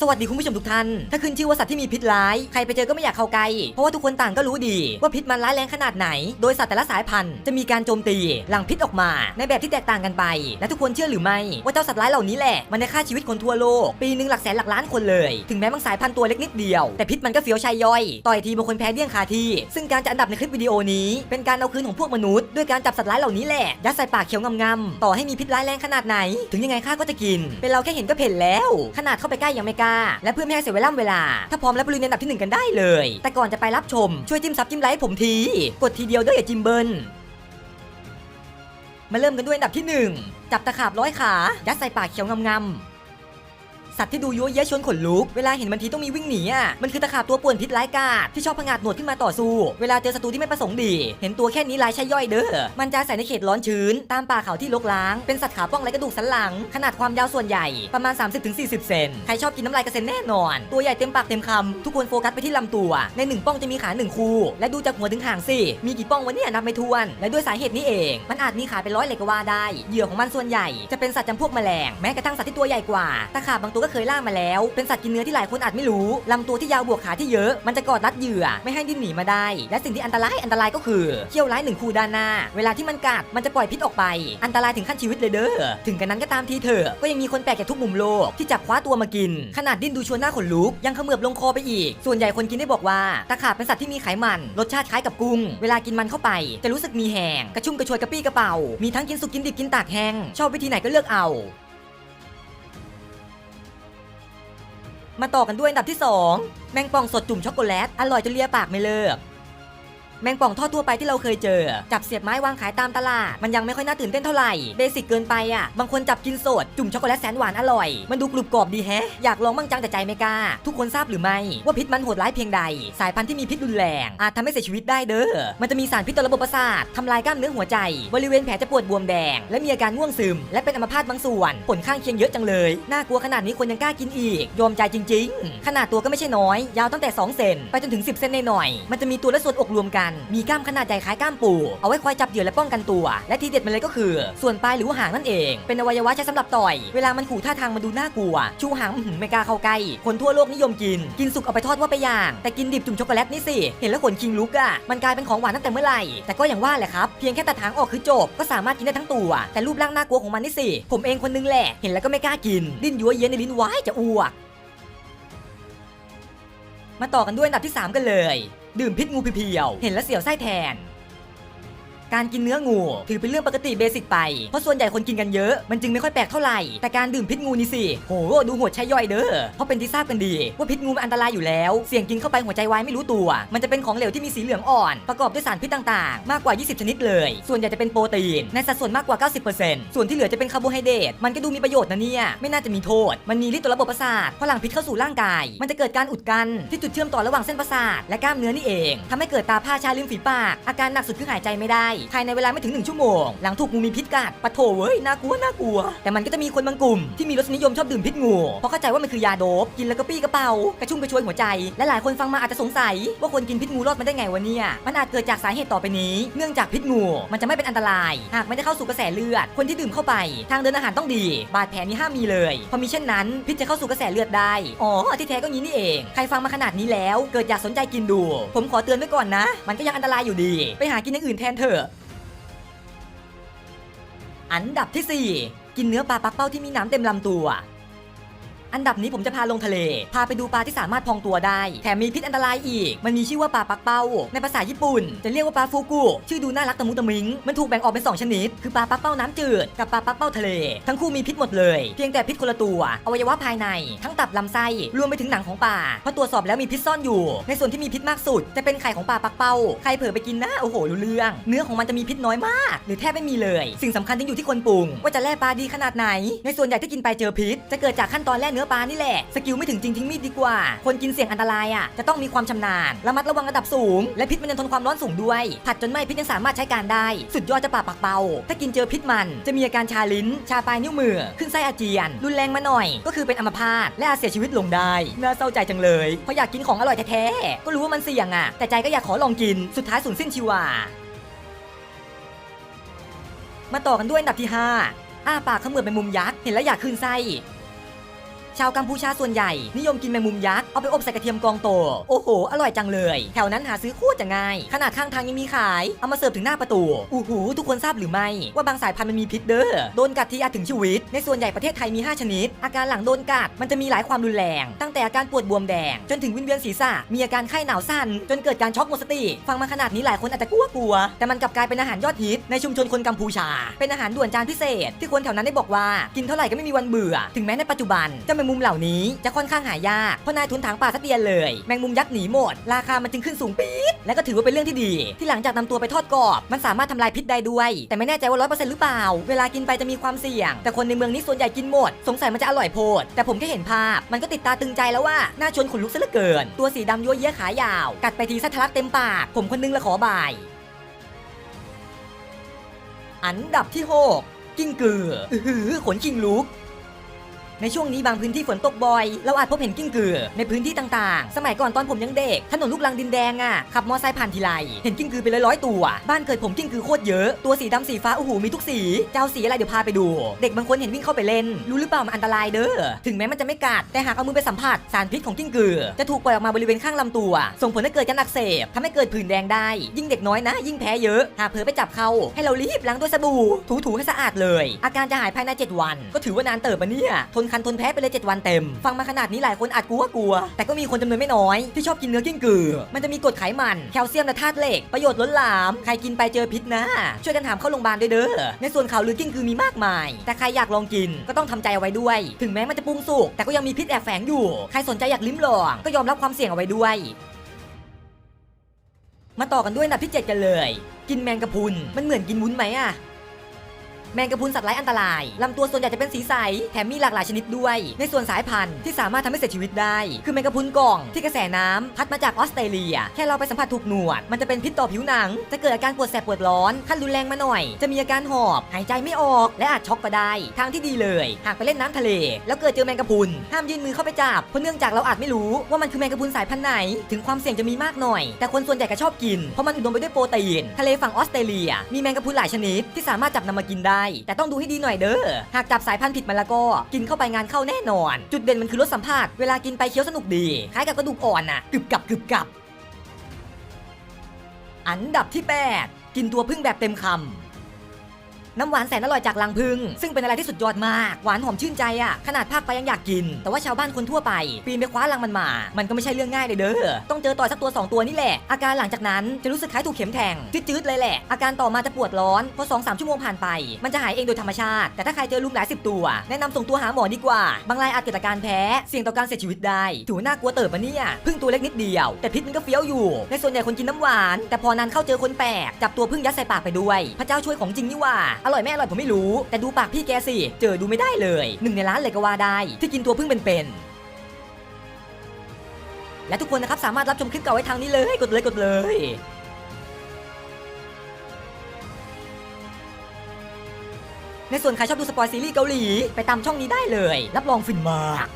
สวัสดีคุณผู้ชมทุกท่าน ถ้าขึ้นชื่อว่าสัตว์ที่มีพิษร้าย ใครไปเจอก็ไม่อยากเข้าใกล้ เพราะว่าทุกคนต่างก็รู้ดี ว่าพิษมันร้ายแรงขนาดไหน โดยสัตว์แต่ละสายพันธุ์จะมีการโจมตีหลังพิษออกมา ในแบบที่แตกต่างกันไป และทุกคนเชื่อหรือไม่ ว่าเจ้าสัตว์ร้ายเหล่านี้แหละ มันได้ฆ่าชีวิตคนทั่วโลก ปีหนึ่งหลักแสนหลักล้านคนเลย ถึงแม้บางสายพันธุ์ตัวเล็กนิดเดียว แต่พิษมันก็เฟี้ยวชายย่อย ต่อยทีบางคนแพ้เดี้ยงคาที่ ซึ่งการจัดอันดับในคลิปวิดีโอนี้ เป็นการเอาคืนของพวกมนุษย์ด้วยการจับสัตว์ร้ายเหล่านี้แหละยัดใส่ปากเขียวงำๆต่อให้มีพิษร้ายแรงขนาดไหน ถึงยังไงข้าก็จะกิน เป็นเราแค่เห็นก็เพ่นแล้ว ขนาดเข้าไปใกล้ยังไม่กล้า และเพื่อไม่ให้เสียเวลาเวลา ถ้าพร้อมแล้วไปลุยในอันดับที่หนึ่งกันได้เลย แต่ก่อนจะไปรับชมช่วยจิ้มซับจิ้มไลค์ให้ผมที กดทีเดียวด้วยอย่าจิ้มเบิลมาเริ่มกันด้วยอันดับที่หนึ่งจับตะขาบร้อยขา ยัดใส่ปากเขียวงำๆ สัตว์ที่ดูยั่วเย้ยชวนขนลุก เวลาเห็นมันทีต้องมีวิ่งหนีอะ มันคือตะขาบตัวป่วนพิษร้ายกาจที่ชอบพงาดหนวดขึ้นมาต่อสู้ เวลาเจอศัตรูที่ไม่ประสงค์ดี เห็นตัวแค่นี้ลายใช่ย่อยเด้อ มันจะอาศัยในเขตร้อนชื้น ตามป่าเขาที่รกร้าง เป็นสัตว์ขาป้องไรกระดูกสันหลัง ขนาดความยาวส่วนใหญ่ประมาณ 30-40 เซน ใครชอบกินน้ำลายกระเซ็นแน่นอน ตัวใหญ่เต็มปากเต็มคำทุกคนโฟกัสไปที่ลำตัว ในหนึ่งป้องจะมีขาหนึ่งคู่ และดูจากหัวถึงหางสิ มีกี่ป้องวะเนี่ยนับไม่ถ้วน และด้วยสาเหตุนี้เอง มันอาจมีขาเป็นร้อยเลยก็ว่าได้ เหยื่อของมันส่วนใหญ่จะเป็นสัตว์จำพวกแมลง แม้กระทั่งสัตว์ที่ตัวใหญ่กว่า ตะขาบบางตัวก็เคยล่ามาแล้ว เป็นสัตว์กินเนื้อที่หลายคนอาจไม่รู้ลำตัวที่ยาวบวกขาที่เยอะมันจะกอดรัดเหยื่อไม่ให้ดิ้นหนีมาได้ และสิ่งที่อันตรายอันตรายก็คือเขี้ยวร้ายหนึ่งคู่ด้านหน้า เวลาที่มันกัดมันจะปล่อยพิษออกไป อันตรายถึงขั้นชีวิตเลยเด้อถึงกันนั้นก็ตามทีเถอะก็ยังมีคนแปลกจากทุกมุมโลกที่จับคว้าตัวมากิน ขนาดดิ้นดูชวนหน้าขนลุกยังเขมือบลงคอไปอีก ส่วนใหญ่คนกินได้บอกว่าตะขาบเป็นสัตว์ที่มีไขมันรสชาติคล้ายกับกุ้ง เวลากินมันเข้าไป จะรู้สึกมีแหงกระชุ่มกระชวยกระปี้กระเป๋ามีทั้งกินสุกกินดิบกินตากแห้งชอบวิธีไหนก็เลือกเอา มาต่อกันด้วยอันดับที่ 2 แมงป่องสดจุ่มช็อกโกแลตอร่อยจนเลียปากไม่เลิก แมงป่องทอดทั่วไปที่เราเคยเจอ จับเสียบไม้วางขายตามตลาด มันยังไม่ค่อยน่าตื่นเต้นเท่าไหร่เบสิกเกินไปอะบางคนจับกินสด จุ่มช็อกโกแลตแสนหวานอร่อย มันดูกรุบกรอบดีแฮะ อยากลองบ้างจังแต่ใจไม่กล้า ทุกคนทราบหรือไม่ว่าพิษมันโหดร้ายเพียงใด สายพันธุ์ที่มีพิษรุนแรงอาจทำให้เสียชีวิตได้เด้อมันจะมีสารพิษต่อระบบประสาททำลายกล้ามเนื้อหัวใจ บริเวณแผลจะปวดบวมแดง และมีอาการง่วงซึม และเป็นอัมพาตบางส่วน ผลข้างเคียงเยอะจังเลยน่ากลัวขนาดนี้คนยังกล้ากินอีกยอมใจจริง ๆ ขนาดตัวก็ไม่ใช่น้อย ยาวตั้งแต่ 2 เซนไปจนถึง 10 เซนหน่อยมันจะมีตัวและส่วนอกรวมกันมีกล้ามขนาดใหญ่คล้ายกล้ามปู เอาไว้คอยจับเหยื่อและป้องกันตัว และทีเด็ดมันเลยก็คือ ส่วนปลายหรือว่าหางนั่นเอง เป็นอวัยวะใช้สำหรับต่อย เวลามันขู่ท่าทางมันดูน่ากลัว ชูหางอื้อหือไม่กล้าเข้าใกล้คนทั่วโลกนิยมกิน กินสุกเอาไปทอดว่าไปย่าง แต่กินดิบจุ่มช็อกโกแลตนี่สิ เห็นแล้วขนคิงลุกอะมันกลายเป็นของหวานตั้งแต่เมื่อไหร่ แต่ก็อย่างว่าแหละครับ เพียงแค่ตัดหางออกคือจบ ก็สามารถกินได้ทั้งตัว แต่รูปร่างน่ากลัวของมันนี่สิ ผมเองคนนึงแหละ เห็นแล้วก็ไม่กล้ากิน ดิ้นยัวเยียในลิ้นว้ายจะอ้วก มาต่อกันด้วยอันดับที่ 3 กันเลย ดื่มพิษงูเพียว เห็นแล้วเสียวไส้แทน การกินเนื้องู ถือเป็นเรื่องปกติเบสิกไป เพราะส่วนใหญ่คนกินกันเยอะ มันจึงไม่ค่อยแปลกเท่าไหร่ แต่การดื่มพิษงูนี่สิ โห ดูโหดใช่ย่อยเด้อ เพราะเป็นที่ทราบกันดี ว่าพิษงูมันอันตรายอยู่แล้ว เสี่ยงกินเข้าไปหัวใจวายไม่รู้ตัว มันจะเป็นของเหลวที่มีสีเหลืองอ่อน ประกอบด้วยสารพิษต่างๆ มากกว่า 20 ชนิดเลย ส่วนใหญ่จะเป็นโปรตีน ในสัดส่วนมากกว่า 90%ส่วนที่เหลือจะเป็นคาร์โบไฮเดรต มันก็ดูมีประโยชน์นะเนี่ย ไม่น่าจะมีโทษ มันมีฤทธิ์ต่อระบบประสาทพอหลั่งพิษเข้าสู่ร่างกาย มันจะเกิดการอุดกันที่จุดเชื่อมต่อระหว่างเส้นประสาทและกล้ามเนื้อนี่เองทำให้เกิดตาผ้าชาริมฝีปาก อาการหนักสุดคือหายใจไม่ได้ภายในเวลาไม่ถึง 1 ชั่วโมง หลังถูกงูมีพิษกัดปะโถเว้ยน่ากลัวน่ากลัว แต่มันก็จะมีคนบางกลุ่มที่มีรสนิยมชอบดื่มพิษงู เพราะเข้าใจว่ามันคือยาโดบกินแล้วก็ปี้กระเป๋ากระชุ่มกระชวยหัวใจ และหลายคนฟังมาอาจจะสงสัย ว่าคนกินพิษงูรอดมาได้ไงวะเนี่ย มันอาจเกิดจากสาเหตุต่อไปนี้ เนื่องจากพิษงู มันจะไม่เป็นอันตราย หากไม่ได้เข้าสู่กระแสเลือด คนที่ดื่มเข้าไป ทางเดินอาหารต้องดี บาดแผลนี้ห้ามมีเลย พอมีเช่นนั้นพิษจะเข้าสู่กระแสเลือดได้ อ๋อที่แท้ก็งี้นี่เอง ใครฟังมาขนาดนี้แล้ว เกิดอยากสนใจกินดู ผมขอเตือนไว้ก่อนนะ มันก็ยังอันตรายอยู่ดี ไปหากินอย่างอื่นแทนเถอะ อันดับที่ 4 กินเนื้อปลาปักเป้าที่มีน้ำเต็มลำตัว อันดับนี้ผมจะพาลงทะเล พาไปดูปลาที่สามารถพองตัวได้ แถมมีพิษอันตรายอีก มันมีชื่อว่าปลาปักเป้า ในภาษาญี่ปุ่น จะเรียกว่าปลาฟูกุ ชื่อดูน่ารักตะมุตะมิง มันถูกแบ่งออกเป็น 2 ชนิด คือปลาปักเป้าน้ำจืด กับปลาปักเป้าทะเล ทั้งคู่มีพิษหมดเลย เพียงแต่พิษคนละตัว อวัยวะภายใน ทั้งตับลำไส้ รวมไปถึงหนังของปลาเพราะตรวจสอบแล้วมีพิษซ่อนอยู่ ในส่วนที่มีพิษมากสุด จะเป็นไข่ของปลาปักเป้า ใครเผลอไปกินนะ โอ้โห รู้เรื่อง เนื้อของมันจะมีพิษน้อยมาก หรือแทบไม่มีเลย สิ่งสำคัญจึงอยู่ที่คนปรุง ว่าจะแล่ปลาดีขนาดไหน ในส่วนใหญ่ที่กินไปเจอพิษ จะเกิดจากขั้นตอนแล่เนื้อปลานี่แหละ สกิลไม่ถึงจริงทิ้งมีดดีกว่า คนกินเสี่ยงอันตรายอะจะต้องมีความชำนาญระมัดระวังระดับสูง และพิษมันยังทนความร้อนสูงด้วย ผัดจนไหม้พิษยังสามารถใช้การได้ สุดยอดจะปราบปักเป่าถ้ากินเจอพิษมัน จะมีอาการชาลิ้น ชาปลายนิ้วมือ ขึ้นไส้อาเจียน รุนแรงมาหน่อย ก็คือเป็นอัมพาตและอาจเสียชีวิตลงได้น่าเศร้าใจจังเลยเพราะอยากกินของอร่อยแท้ๆก็รู้ว่ามันเสี่ยงอะ แต่ใจก็อยากขอลองกินสุดท้ายสูญสิ้นชีวามาต่อกันด้วยอันดับที่ 5 อ้าปากเขมือบเป็นมุมยักษ์ เห็นแล้วอยากคืนไส้ ชาวกัมพูชาส่วนใหญ่ นิยมกินแมงมุมยักษ์เอาไปอบใส่กระเทียมกองโต โอ้โห อร่อยจังเลย แถวนั้นหาซื้อโคตรจะง่าย ขนาดข้างทางยังมีขาย เอามาเสิร์ฟถึงหน้าประตูอู้หูทุกคนทราบหรือไม่ ว่าบางสายพันธุ์มันมีพิษเด้อโดนกัดทีอาจถึงชีวิต ในส่วนใหญ่ประเทศไทยมี 5 ชนิด อาการหลังโดนกัดมันจะมีหลายความรุนแรง ตั้งแต่อาการปวดบวมแดง จนถึงวิงเวียนศีรษะมีอาการไข้หนาวสั่นจนเกิดการช็อกหมดสติฟังมาขนาดนี้หลายคนอาจจะกลัวกลัวๆแต่มันกลับกลายเป็นอาหารยอดฮิตในชุมชนคนกัมพูชา เป็นอาหารด่วนจานพิเศษ ที่คนแถวนั้นได้บอกว่ากินเท่าไหร่ก็ไม่มีวันเบื่อ ถึงแม้ในปัจจุบันจ้าแมงมุมเหล่านี้จะค่อนข้างหายากเพราะนายทุนถางป่าสะเตียนเลย แมงมุมยักษ์หนีหมด ราคามันจึงขึ้นสูงปี๊ดและก็ถือว่าเป็นเรื่องที่ดี ที่หลังจากนำตัวไปทอดกรอบ มันสามารถทำลายพิษได้ด้วย แต่ไม่แน่ใจว่าร้อยเปอร์เซ็นต์หรือเปล่า เวลากินไปจะมีความเสี่ยง แต่คนในเมืองนี้ส่วนใหญ่กินหมด สงสัยมันจะอร่อยโพด แต่ผมแค่เห็นภาพ มันก็ติดตาตึงใจแล้วว่าน่าชวนขนลุกซะเหลือเกิน ตัวสีดำยั่วเยี้ยขายาว กัดไปทีสะทะลักเต็มปาก ผมคนนึงละขอบาย อันดับที่ 6 กิ้งกืออื้อหือขนคิงลุก ในช่วงนี้บางพื้นที่ฝนตกบ่อย เราอาจพบเห็นกิ้งกือ ในพื้นที่ต่างๆ สมัยก่อนตอนผมยังเด็ก ถนนลูกลังดินแดงอะ ขับมอไซค์ผ่านทีไร เห็นกิ้งกือเป็นร้อยๆตัว บ้านเกิดผมกิ้งกือโคตรเยอะ ตัวสีดำสีฟ้าโอ้โหมีทุกสี เจ้าสีอะไรเดี๋ยวพาไปดู เด็กบางคนเห็นวิ่งเข้าไปเล่น รู้หรือเปล่ามันอันตรายเด้อ ถึงแม้มันจะไม่กัด แต่หากเอามือไปสัมผัสสารพิษของกิ้งกือ จะถูกปล่อยออกมาบริเวณข้างลำตัว ส่งผลให้เกิดการอักเสบทำให้เกิดผื่นแดงได้ ยิ่งเด็กน้อยนะ ยิ่งแพ้เยอะ หากเผลอไปจับเขาให้เรารีบล้างด้วยสบู่ ถูๆให้สะอาดเลย อาการจะหายภายใน 7 วัน ก็ถือว่านานเติบปะเนี่ยทนคันทนแพ้ไปเลย 7 วันเต็ม ฟังมาขนาดนี้หลายคนอาจกลัวกลัว แต่ก็มีคนจำนวนไม่น้อย ที่ชอบกินเนื้อกิ้งกือ มันจะมีกรดไขมันแคลเซียมและธาตุเหล็กประโยชน์ล้นหลาม ใครกินไปเจอพิษนะ ช่วยกันถามเข้าโรงพยาบาลด้วยเด้อในส่วนข่าวลือกิ้งกือมีมากมาย แต่ใครอยากลองกินก็ต้องทำใจเอาไว้ด้วย ถึงแม้มันจะปรุงสุกแต่ก็ยังมีพิษแอบแฝงอยู่ใครสนใจอยากลิ้มลองก็ยอมรับความเสี่ยงเอาไว้ด้วยมาต่อกันด้วยอันดับที่ 7 กันเลย กินแมงกะพุน มันเหมือนกินวุ้นไหมอะ แมงกะพรุนสัตว์ไร้อันตรายลำตัวส่วนใหญ่จะเป็นสีใสแถมมีหลากหลายชนิดด้วย ในส่วนสายพันธุ์ที่สามารถทำให้เสียชีวิตได้ คือแมงกะพรุนกล่องที่กระแสน้ำพัดมาจากออสเตรเลีย แค่เราไปสัมผัสถูกหนวด มันจะเป็นพิษต่อผิวหนัง จะเกิดอาการปวดแสบปวดร้อนขั้นรุนแรงมาหน่อย จะมีอาการหอบ หายใจไม่ออก และอาจช็อกก็ได้ ทางที่ดีเลย หากไปเล่นน้ำทะเล แล้วเกิดเจอแมงกะพรุนห้ามยื่นมือเข้าไปจับเพราะเนื่องจากเราอาจไม่รู้ว่ามันคือแมงกะพรุนสายพันธุ์ไหน ถึงความเสี่ยงจะมีมากหน่อย แต่คนส่วนใหญ่ก็ชอบกินเพราะมันอุดมไปด้วยโปรตีนทะเลฝั่งออสเตรเลีย มีแมงกะพรุนหลายชนิดที่สามารถจับนำมากินได้แต่ต้องดูให้ดีหน่อยเด้อ หากจับสายพันธุ์ผิดมาแล้วก็ กินเข้าไปงานเข้าแน่นอน จุดเด่นมันคือรสสัมผัสเวลากินไปเคี้ยวสนุกดีคล้ายกับกระดูกอ่อนน่ะกรึบกับกรึบกับ อันดับที่ 8 กินตัวพึ่งแบบเต็มคำ น้ำหวานแสนอร่อยจากลังพึ่งซึ่งเป็นอะไรที่สุดยอดมาก หวานหอมชื่นใจอะขนาดภาคไปยังอยากกิน แต่ว่าชาวบ้านคนทั่วไป ปีนไปคว้าลังมันมา มันก็ไม่ใช่เรื่องง่ายเลยเด้อ ต้องเจอต่อยสักตัว 2 ตัวนี่แหละ อาการหลังจากนั้นจะรู้สึกคล้ายถูกเข็มแทงจืดๆเลยแหละ อาการต่อมาจะปวดร้อน พอ2องสามชั่วโมงผ่านไป มันจะหายเองโดยธรรมชาติ แต่ถ้าใครเจอลุมหลายสิบตัว แนะนำส่งตัวหาหมอดีกว่า บางรายอาจเกิดอาการแพ้ เสี่ยงต่อการเสียชีวิตได้ ถือว่น่ากลัวเติบปะเนี่ยพึ่งตัวเล็กนิดเดียว แต่พิษมันก็เฟี้ยวอยู่ ในส่วนใหญ่คนกินน้ำหวาน แต่พอนานเข้าเจอคนแปลกจับตัวพึ่งยัดใส่ปากไปด้วย พระเจ้าช่วยของจริงนี่ว่าอร่อยไม่อร่อยผมไม่รู้ แต่ดูปากพี่แกสิ เจอดูไม่ได้เลย หนึ่งในร้านเลยก็ว่าได้ ที่กินตัวพึ่งเป็นๆและทุกคนนะครับสามารถรับชมคลิปเก่าไว้ทางนี้เลย กดเลยกดเลยในส่วนใครชอบดูสปอยซีรีส์เกาหลี ไปตามช่องนี้ได้เลย รับรองฟินมาก